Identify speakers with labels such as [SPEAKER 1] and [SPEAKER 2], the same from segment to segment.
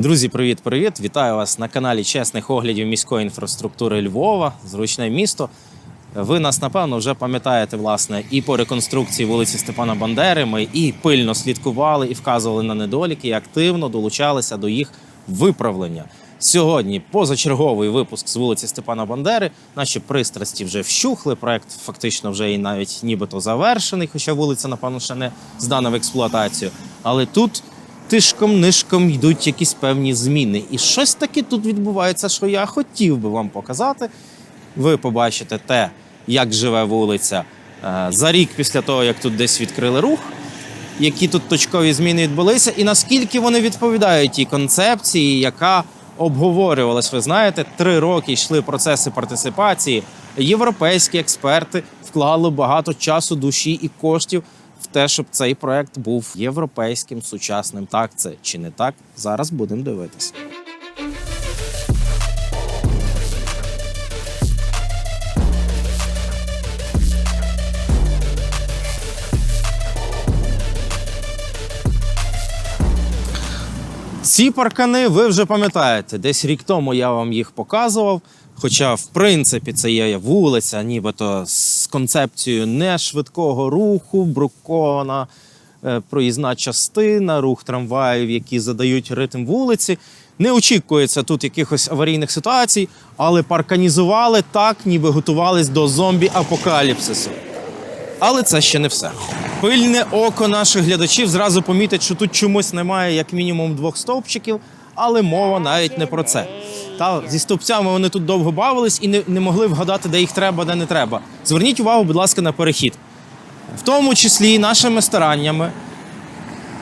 [SPEAKER 1] Друзі, привіт-привіт! Вітаю вас на каналі чесних оглядів міської інфраструктури Львова, зручне місто. Ви нас напевно вже пам'ятаєте власне і по реконструкції вулиці Степана Бандери. Ми і пильно слідкували, і вказували на недоліки, і активно долучалися до їх виправлення. Сьогодні позачерговий випуск з вулиці Степана Бандери. Наші пристрасті вже вщухли. Проект фактично вже і навіть нібито завершений, хоча вулиця, напевно, ще не здана в експлуатацію. Але тут тишком нишком йдуть якісь певні зміни. І щось таке тут відбувається, що я хотів би вам показати. Ви побачите те, як живе вулиця е, за рік після того, як тут десь відкрили рух, які тут точкові зміни відбулися, і наскільки вони відповідають тій концепції, яка обговорювалась. Ви знаєте, три роки йшли процеси партисипації. Європейські експерти вклали багато часу, душі і коштів те, щоб цей проект був європейським сучасним. Так це чи не так? Зараз будемо дивитися. Ці паркани ви вже пам'ятаєте. Десь рік тому я вам їх показував. Хоча, в принципі, це є вулиця, нібито з концепцією не швидкого руху, брукована е, проїзна частина, рух трамваїв, які задають ритм вулиці. Не очікується тут якихось аварійних ситуацій, але парканізували так, ніби готувались до зомбі-апокаліпсису. Але це ще не все. Пильне око наших глядачів зразу помітить, що тут чомусь немає як мінімум двох стовпчиків, але мова навіть не про це. Та зі стовпцями вони тут довго бавились і не, не могли вгадати, де їх треба, де не треба. Зверніть увагу, будь ласка, на перехід. В тому числі нашими стараннями.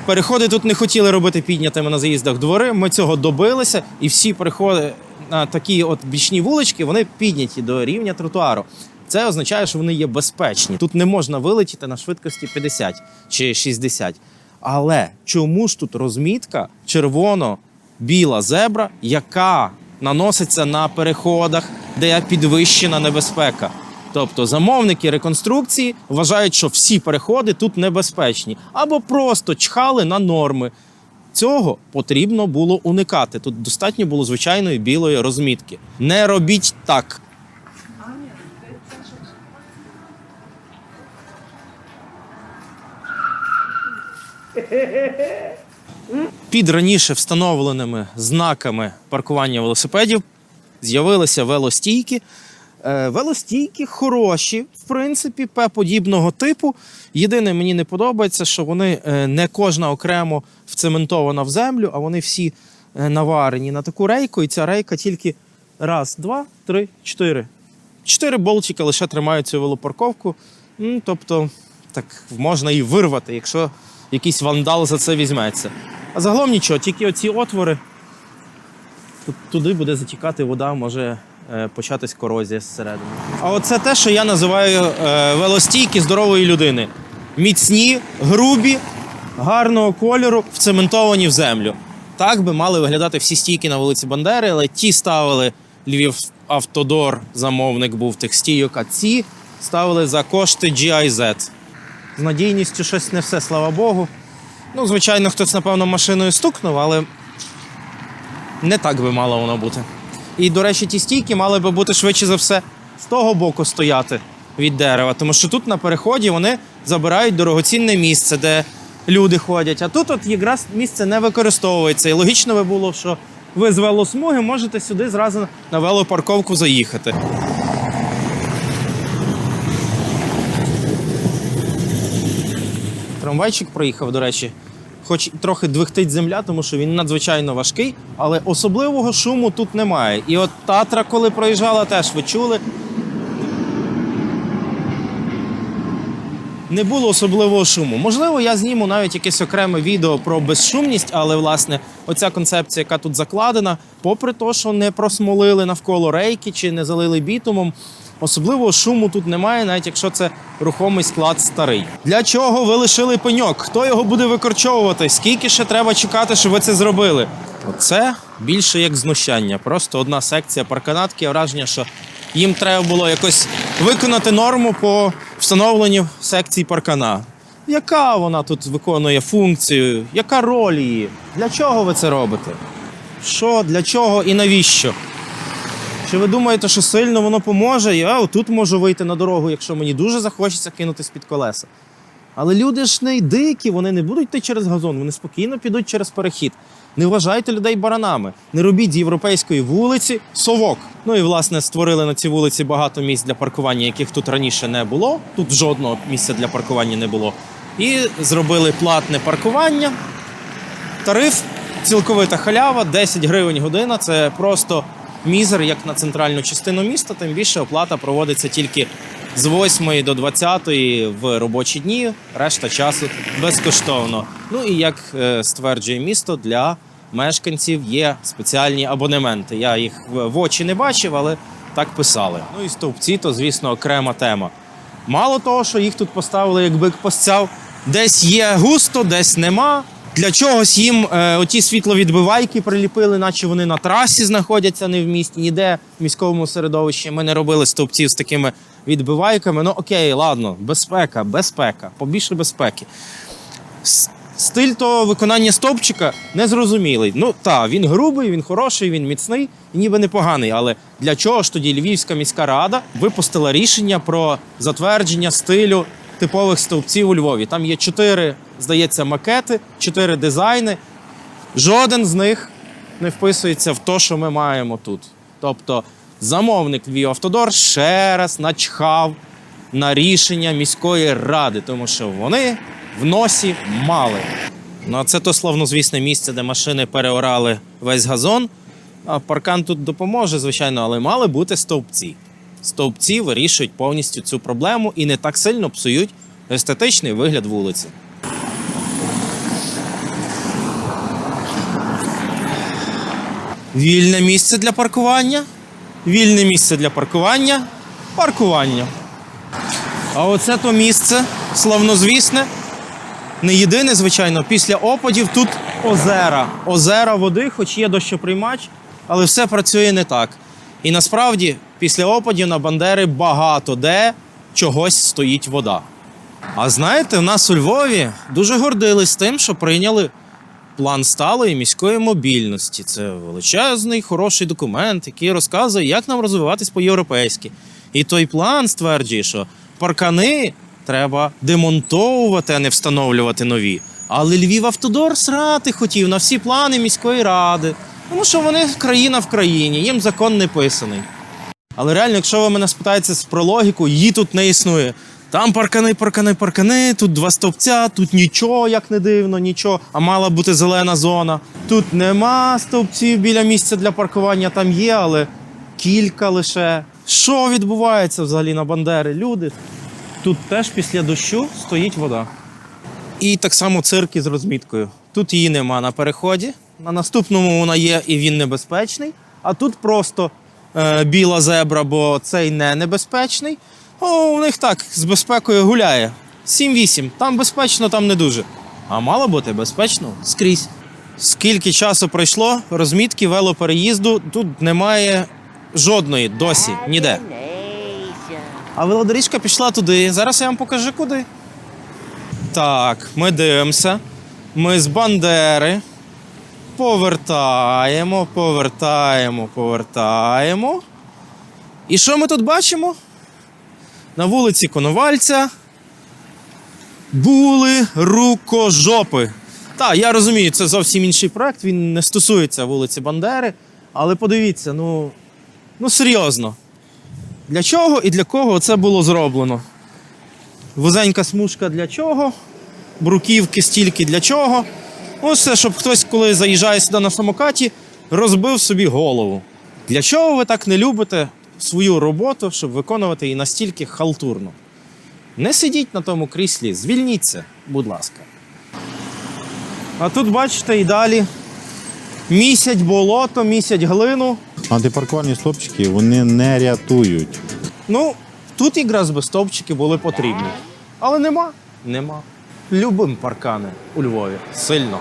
[SPEAKER 1] Переходи тут не хотіли робити піднятими на заїздах двори. Ми цього добилися, і всі переходи на такі от бічні вулички вони підняті до рівня тротуару. Це означає, що вони є безпечні. Тут не можна вилетіти на швидкості 50 чи 60. Але чому ж тут розмітка червоно-біла зебра, яка наноситься на переходах, де підвищена небезпека? Тобто замовники реконструкції вважають, що всі переходи тут небезпечні, або просто чхали на норми. Цього потрібно було уникати. Тут достатньо було звичайної білої розмітки. Не робіть так. Під раніше встановленими знаками паркування велосипедів з'явилися велостійки. Е, Велостійки хороші, в принципі, П-подібного типу. Єдине, мені не подобається, що вони е, не кожна окремо вцементована в землю, а вони всі е, наварені на таку рейку, і ця рейка тільки раз, два, три, чотири. Чотири болтика лише тримають цю велопарковку. Тобто, так можна і вирвати, якщо якийсь вандал за це візьметься. А загалом нічого, тільки оці отвори. Туди буде затікати вода, може е, початись корозія зсередини. А оце те, що я називаю е, велостійки здорової людини. Міцні, грубі, гарного кольору, вцементовані в землю. Так би мали виглядати всі стійки на вулиці Бандери, але ті ставили Львів Автодор, замовник був тих стійок, а ці ставили за кошти GIZ. З надійністю щось не все, слава Богу. Ну, звичайно, хтось, напевно, машиною стукнув, але не так би мало воно бути. І, до речі, ті стійки мали би бути швидше за все з того боку стояти від дерева, тому що тут на переході вони забирають дорогоцінне місце, де люди ходять. А тут от якраз місце не використовується. І логічно би було, що ви з велосмуги можете сюди зразу на велопарковку заїхати. Трамвайчик проїхав, до речі. Хоч трохи двихтить земля, тому що він надзвичайно важкий, але особливого шуму тут немає. І от Татра, коли проїжджала, теж ви чули. Не було особливого шуму. Можливо, я зніму навіть якесь окреме відео про безшумність, але власне оця концепція, яка тут закладена, попри те, що не просмолили навколо рейки чи не залили бітумом, особливого шуму тут немає, навіть якщо це рухомий склад старий. Для чого ви лишили пеньок? Хто його буде викорчовувати? Скільки ще треба чекати, щоб ви це зробили? Оце більше як знущання. Просто одна секція парканатки. Враження, що їм треба було якось виконати норму по встановленню секції паркана. Яка вона тут виконує функцію? Яка роль її? Для чого ви це робите? Що, для чого і навіщо? Чи ви думаєте, що сильно воно поможе? Я отут можу вийти на дорогу, якщо мені дуже захочеться кинутись під колеса. Але люди ж не дикі, вони не будуть йти через газон, вони спокійно підуть через перехід. Не вважайте людей баранами. Не робіть з європейської вулиці совок. Ну і власне створили на цій вулиці багато місць для паркування, яких тут раніше не було. Тут жодного місця для паркування не було. І зробили платне паркування. Тариф цілковита халява, 10 гривень година. Це просто мізер, як на центральну частину міста. Тим більше оплата проводиться тільки з 8 до 20 в робочі дні, решта часу безкоштовно. Ну і як е, стверджує місто, для мешканців є спеціальні абонементи. Я їх в очі не бачив, але так писали. Ну і стовпці, то звісно окрема тема. Мало того, що їх тут поставили як бик постяв, десь є густо, десь нема. Для чогось їм е, оті світловідбивайки приліпили, наче вони на трасі знаходяться, не в місті, ніде в міському середовищі. Ми не робили стовпців з такими відбивайками. Ну окей, ладно, безпека, безпека, побільше безпеки. Стиль того виконання стовпчика незрозумілий. Ну так, він грубий, він хороший, він міцний і ніби непоганий. Але для чого ж тоді Львівська міська рада випустила рішення про затвердження стилю типових стовпців у Львові? Там є чотири, здається, макети, чотири дизайни. Жоден з них не вписується в те, що ми маємо тут. Тобто замовник Львівавтодор ще раз начхав на рішення міської ради, тому що вони в носі мали. Ну, а це то славнозвісне місце, де машини переорали весь газон. А паркан тут допоможе, звичайно, але мали бути стовпці. Стовпці вирішують повністю цю проблему і не так сильно псують естетичний вигляд вулиці. Вільне місце для паркування. Вільне місце для паркування. Паркування. А оце то місце славнозвісне. Не єдине, звичайно, після опадів тут озера. Озера води, хоч є дощоприймач, але все працює не так. І насправді після опадів на Бандери багато де чогось стоїть вода. А знаєте, в нас у Львові дуже гордились тим, що прийняли план сталої міської мобільності. Це величезний, хороший документ, який розказує, як нам розвиватись по-європейськи. І той план стверджує, що паркани треба демонтовувати, а не встановлювати нові. Але Львів Автодор срати хотів на всі плани міської ради. Тому що вони країна в країні, їм закон не писаний. Але реально, якщо ви мене спитаєте про логіку, її тут не існує. Там паркани, паркани, паркани, тут два стовпця, тут нічого, як не дивно, нічого, а мала бути зелена зона. Тут нема стовпців біля місця для паркування, там є, але кілька лише. Що відбувається взагалі на Бандери? Люди. Тут теж після дощу стоїть вода. І так само цирк із розміткою. Тут її нема на переході. На наступному вона є і він небезпечний. А тут просто е, біла зебра, бо цей не небезпечний. О, у них так з безпекою гуляє. 7-8. Там безпечно, там не дуже. А мало бути безпечно скрізь. Скільки часу пройшло, розмітки велопереїзду тут немає жодної досі, ніде. А велодоріжка пішла туди. Зараз я вам покажу куди. Так, ми дивимося. Ми з Бандери. Повертаємо, повертаємо, повертаємо. І що ми тут бачимо? На вулиці Коновальця були рукожопи. Так, я розумію, це зовсім інший проект, він не стосується вулиці Бандери. Але подивіться, ну, ну серйозно. Для чого і для кого це було зроблено? Вузенька смужка для чого? Бруківки стільки для чого? Ось щоб хтось, коли заїжджає сюди на самокаті, розбив собі голову. Для чого ви так не любите свою роботу, щоб виконувати її настільки халтурно? Не сидіть на тому кріслі, звільніться, будь ласка. А тут, бачите, і далі місять болото, місять глину.
[SPEAKER 2] Антипаркувальні стопчики вони не рятують.
[SPEAKER 1] Ну, тут якраз би стовпчики були потрібні. Але нема. Нема. Любим паркани у Львові. Сильно.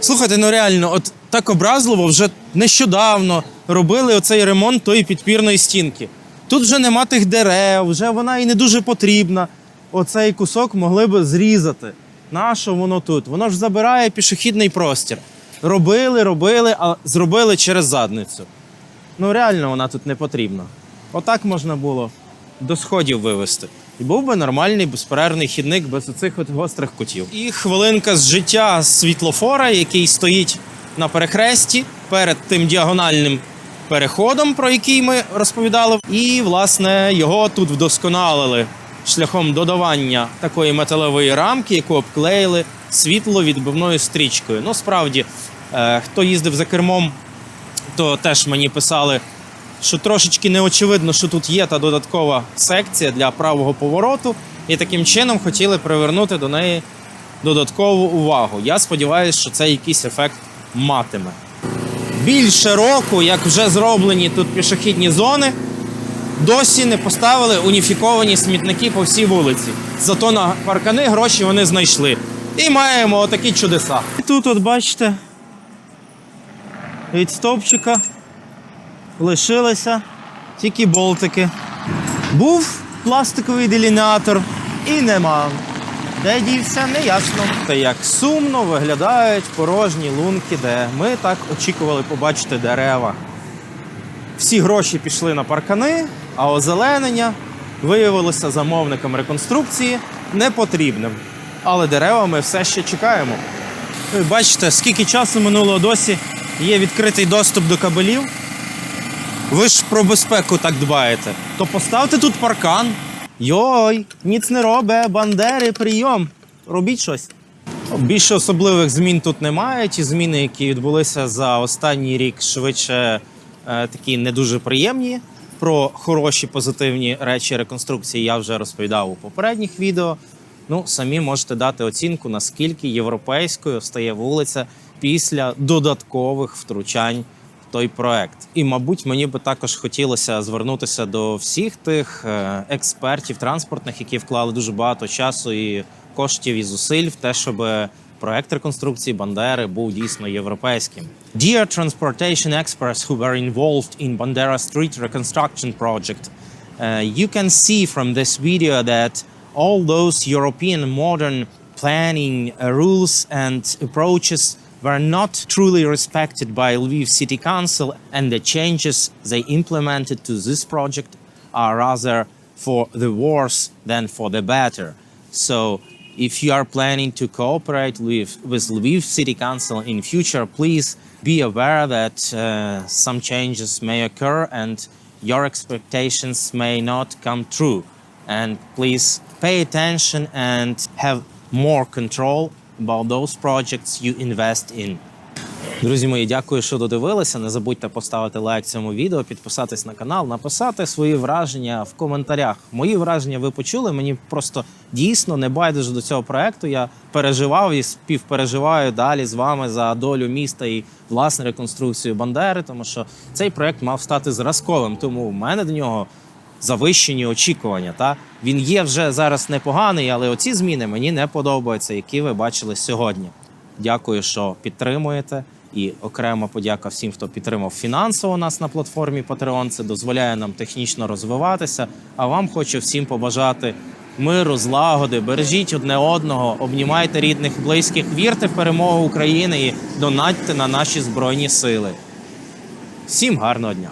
[SPEAKER 1] Слухайте, ну реально, от так образливо вже нещодавно робили оцей ремонт тої підпірної стінки. Тут вже нема тих дерев, вже вона і не дуже потрібна. Оцей кусок могли би зрізати. Нащо воно тут? Воно ж забирає пішохідний простір. Робили, робили, а зробили через задницю. Ну реально вона тут не потрібна. Отак можна було до сходів вивести. І був би нормальний безперервний хідник без оцих от гострих кутів. І хвилинка з життя світлофора, який стоїть на перехресті перед тим діагональним переходом, про який ми розповідали. І, власне, його тут вдосконалили шляхом додавання такої металевої рамки, яку обклеїли світловідбивною стрічкою. Ну, справді, хто їздив за кермом, то теж мені писали, що трошечки неочевидно, що тут є та додаткова секція для правого повороту, і таким чином хотіли привернути до неї додаткову увагу. Я сподіваюся, що це якийсь ефект матиме. Більше року, як вже зроблені тут пішохідні зони, досі не поставили уніфіковані смітники по всій вулиці. Зато на паркани гроші вони знайшли. І маємо отакі чудеса. Тут, от бачите, від стовпчика лишилися тільки болтики. Був пластиковий делінатор і нема. Де дівся, не ясно. Та як сумно виглядають порожні лунки, де ми так очікували побачити дерева. Всі гроші пішли на паркани, а озеленення виявилося замовником реконструкції непотрібним. Але дерева ми все ще чекаємо. Ви бачите, скільки часу минуло досі є відкритий доступ до кабелів. Ви ж про безпеку так дбаєте. То поставте тут паркан. Йой, ніц не робе, бандери, прийом. Робіть щось. Більше особливих змін тут немає. Ті зміни, які відбулися за останній рік, швидше е, такі не дуже приємні. Про хороші позитивні речі реконструкції я вже розповідав у попередніх відео. Ну, самі можете дати оцінку, наскільки європейською стає вулиця після додаткових втручань в той проект. І, мабуть, мені би також хотілося звернутися до всіх тих е, експертів транспортних, які вклали дуже багато часу і коштів і зусиль в те, щоб проект реконструкції Бандери був дійсно європейським. Dear transportation experts who were involved in Bandera Street reconstruction project, uh, you can see from this video that all those European modern planning uh, rules and approaches were not truly respected by Lviv City Council, and the changes they implemented to this project are rather for the worse than for the better. So, if you are planning to cooperate with, with Lviv City Council in future, please be aware that uh, some changes may occur and your expectations may not come true. And please pay attention and have more control about those projects you invest in. Друзі мої, дякую, що додивилися. Не забудьте поставити лайк цьому відео, підписатись на канал, написати свої враження в коментарях. Мої враження ви почули. Мені просто дійсно не байдуже до цього проекту. Я переживав і співпереживаю далі з вами за долю міста і власне реконструкцію Бандери, тому що цей проект мав стати зразковим. Тому в мене до нього завищені очікування. Та він є вже зараз непоганий, але оці зміни мені не подобаються, які ви бачили сьогодні. Дякую, що підтримуєте. І окрема подяка всім, хто підтримав фінансово нас на платформі Patreon. Це дозволяє нам технічно розвиватися. А вам хочу всім побажати миру, злагоди, бережіть одне одного, обнімайте рідних, близьких, вірте в перемогу України і донатьте на наші збройні сили. Всім гарного дня!